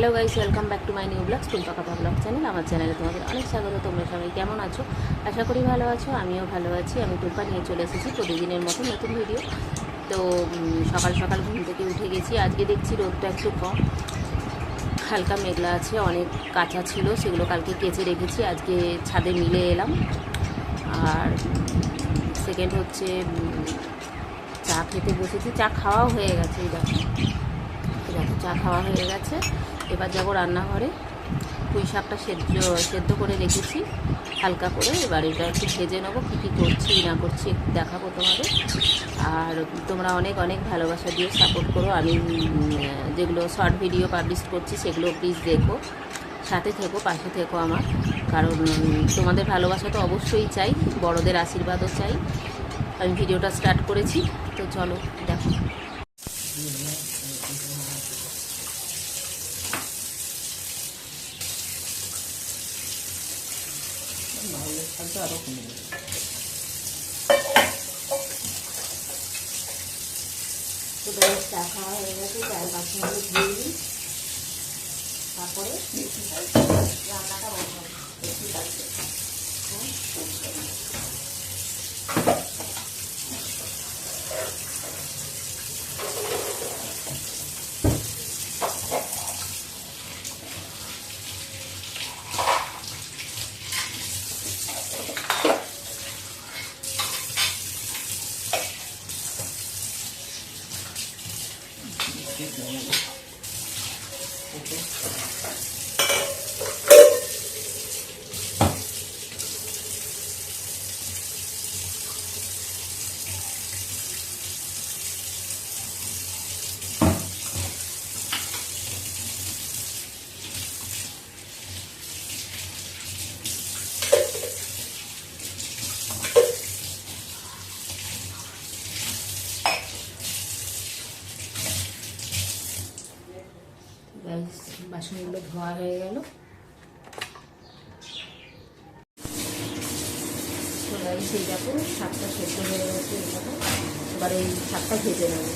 Hello guys welcome back to my new vlog Tumpa কথা blog channel আমার চ্যানেলে তোমাদের অনেক স্বাগত, তোমরা সবাই কেমন আছো? আশা করি ভালো আছো, আমিও ভালো আছি। আমি টুম্পা নিয়ে চলে এসেছি প্রতিদিনের মতো নতুন ভিডিও তো সকাল সকাল ঘুম থেকে উঠে গেছি। আজকে দেখছি রোদটা একটু কম। হালকা মেঘলা আছে, অনেক কাঁচা ছিল, সেগুলো কালকে কেচে রেখেছি। আজকে ছাদে মিলে এলাম। আর সেকেন্ড হচ্ছে চা খেতে বসেছি। চা খাওয়াও হয়ে গেছে, এই দেখো। চা খাওয়া হয়ে গেছে। এবার যাব রান্নাঘরে। পুঁই শাকটা সেদ্ধ সেদ্ধ করে রেখেছি, হালকা করে। এবার এটা একটু ভেজে নেব, কী কী করছি, না করছি দেখাবো তোমাদের। আর তোমরা অনেক অনেক ভালোবাসা দিয়ে সাপোর্ট করো। আমি যেগুলো শর্ট ভিডিও পাবলিশ করছি, সেগুলো প্লিজ দেখো। সাথে থেকো, পাশে থেকো আমার। কারণ তোমাদের ভালোবাসা তো অবশ্যই চাই, বড়দের আশীর্বাদও চাই। আমি ভিডিওটা স্টার্ট করেছি, তো চলো, দেখো। তো বেশ খাওয়া হয়ে গেছে চায়ের বাসনগুলো ধুয়ে দিই বাসনগুলো ধোয়া হয়ে গেল। সেই দেখো শাকটা সেদ্ধ হয়ে গেছে এবার এই শাকটা ভেজে নেব।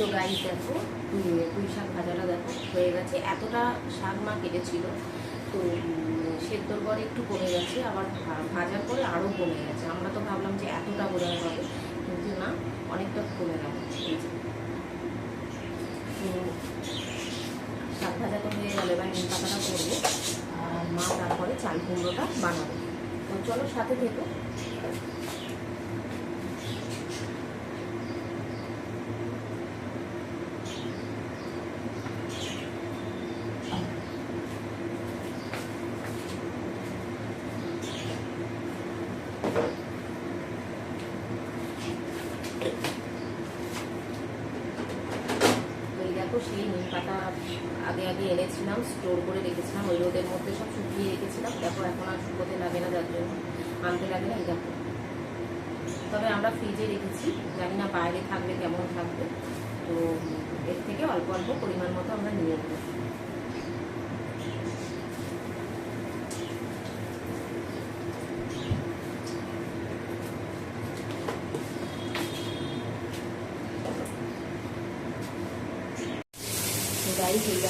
তো গাই দেখো পুঁই শাক ভাজাটা দেখো, হয়ে গেছে। এতটা শাক মা কেটেছিল, তো সেদ্ধর পরে একটু কমে গেছে, আবার ভাজার পরে আরও কমে গেছে। আমরা তো ভাবলাম যে এতটা বোধ হয় হবে, কিন্তু না, অনেকটা কমে গেল। শাক ভাজা তো হয়ে গেলে, এবার নিম পাতাটা করব, আর মা তারপরে চাল কুমড়োটা বানাবে। তো চলো সাথে থেকো ওই দেখো সেই নিম পাতা আগে আগে এনেছিলাম স্টোর করে রেখেছিলাম, ওই রোদের মধ্যে সব শুকিয়ে রেখেছিলাম, দেখো এখন আর শুকোতে লাগে না যার জন্য, আনতে লাগে না দেখো। তবে আমরা ফ্রিজে রেখেছি, জানি না বাইরে থাকবে, কেমন থাকবে, তো এর থেকে অল্প অল্প পরিমাণ মতো আমরা নিয়ে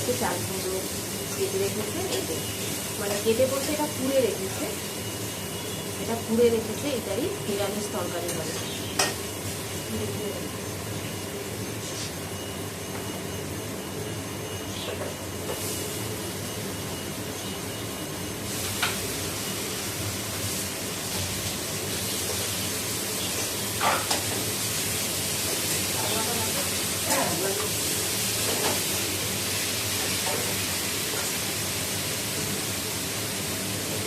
একটু চাল কেটে রেখেছে এতে মানে কেটে বলতে এটা পুড়ে রেখেছে। এটা পুড়ে রেখেছে, এটারই নিরামিষ তরকারি হবে Thank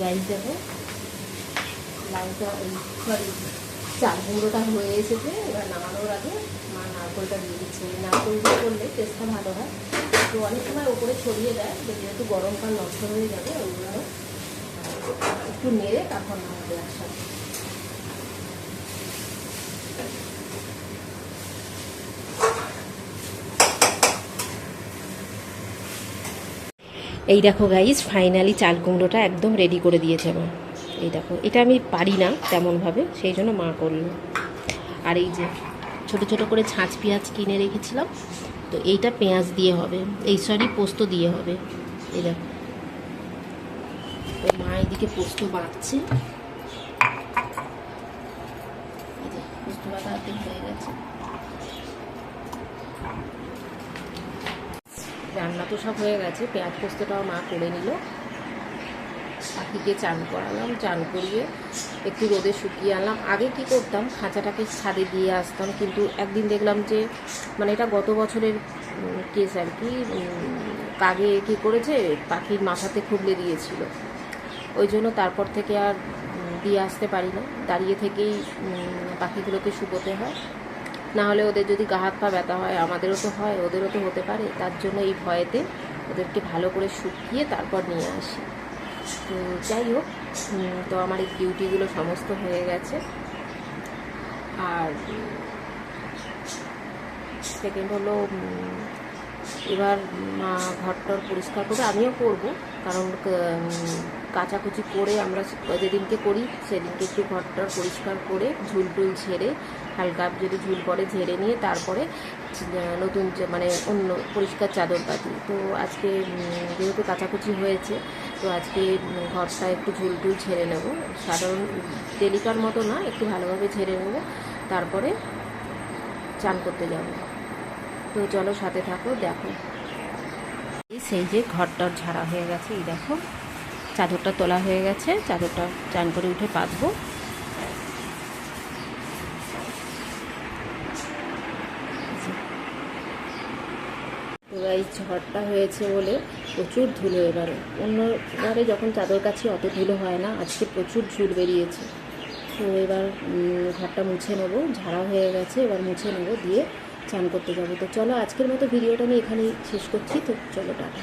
গাইজ দেখো। লাউটা ওই সরি, চাল কুমড়োটা হয়ে এসেছে, এবার নামানোর আগে মা নারকলটা দিয়ে দিচ্ছে। নারকলটা নারকল করলে টেস্টটা ভালো হয়। তো অনেক সময় ওপরে ছড়িয়ে দেয় যেহেতু গরমকাল নষ্ট হয়ে যাবে ওইগুলো একটু নেড়ে তারপর নামাবে একসাথে। এই দেখো গাইজ ফাইনালি চাল কুমড়োটা একদম রেডি করে দিয়েছে আমার এই দেখো, এটা আমি পারি না তেমনভাবে, সেই জন্য মা করল। আর এই যে ছোট ছোট করে ছাঁচ পেঁয়াজ কিনে রেখেছিলাম, তো এইটা পেঁয়াজ দিয়ে হবে, এই সরি পোস্ত দিয়ে হবে। এই দেখো। তো মা এদিকে পোস্ত এই পোস্ত অর্ধেক হয়ে গেছে। রান্না তো সব হয়ে গেছে, পেঁয়াজ পোস্তটাও মা করে নিল। পাখিকে চান করালাম, চান করিয়ে একটু রোদে শুকিয়ে আনলাম। আগে কি করতাম, খাঁচাটাকে ছাদে দিয়ে আসতাম, কিন্তু একদিন দেখলাম যে মানে এটা গত বছরের কেস আর কি কাগে কি করেছে, পাখির মাথাতে খুবলে দিয়েছিল। ওই জন্য তারপর থেকে আর দিয়ে আসতে পারি না। দাঁড়িয়ে থেকেই পাখিগুলোকে শুকোতে হয়। না হলে ওদের যদি গা হাত পা ব্যথা হয়, আমাদেরও তো হয়, ওদেরও তো হতে পারে। তার জন্য এই ভয়েতে ওদেরকে ভালো করে শুকিয়ে তারপর নিয়ে আসি। যাই হোক তো আমার এই ডিউটিগুলো সমস্ত হয়ে গেছে। আর সেকেন্ড হলো এবার মা ঘরটর পরিষ্কার করে আমিও করব, কারণ কাচাকুচি করে আমরা যেদিনকে করি সেদিনকে একটু ঘরটর পরিষ্কার করে ঝুল টুল ঝেড়ে, হালকা যদি ঝুল পরে ঝেড়ে নিয়ে তারপরে নতুন মানে অন্য পরিষ্কার চাদর পাতি। তো আজকে যেহেতু কাচাকুচি হয়েছে, তো আজকে ঘরটা একটু ঝুল টুল ঝেড়ে নেব। সাধারণ ডেলিকার মতো না, একটু ভালোভাবে ঝেড়ে নেব, তারপরে চান করতে যাব। তো চলো সাথে থাকো, দেখো। সেই যে ঘরটার ঝাড়া হয়ে গেছে, এই দেখো। চাদরটা তোলা হয়ে গেছে, চাদরটা চান করে উঠে পাতবো এই ঝড়টা হয়েছে বলে প্রচুর ধুলো এবারে। অন্যবারে যখন চাদর কাছে অত ধুলো হয় না, আজকে প্রচুর ঝুল বেরিয়েছে। তো এবার ঘরটা মুছে নেব, ঝাড়া হয়ে গেছে, এবার মুছে নেব, দিয়ে চান করতে যাব। তো চলো আজকের মতো ভিডিওটা আমি এখানেই শেষ করছি। তো চলো টাটা।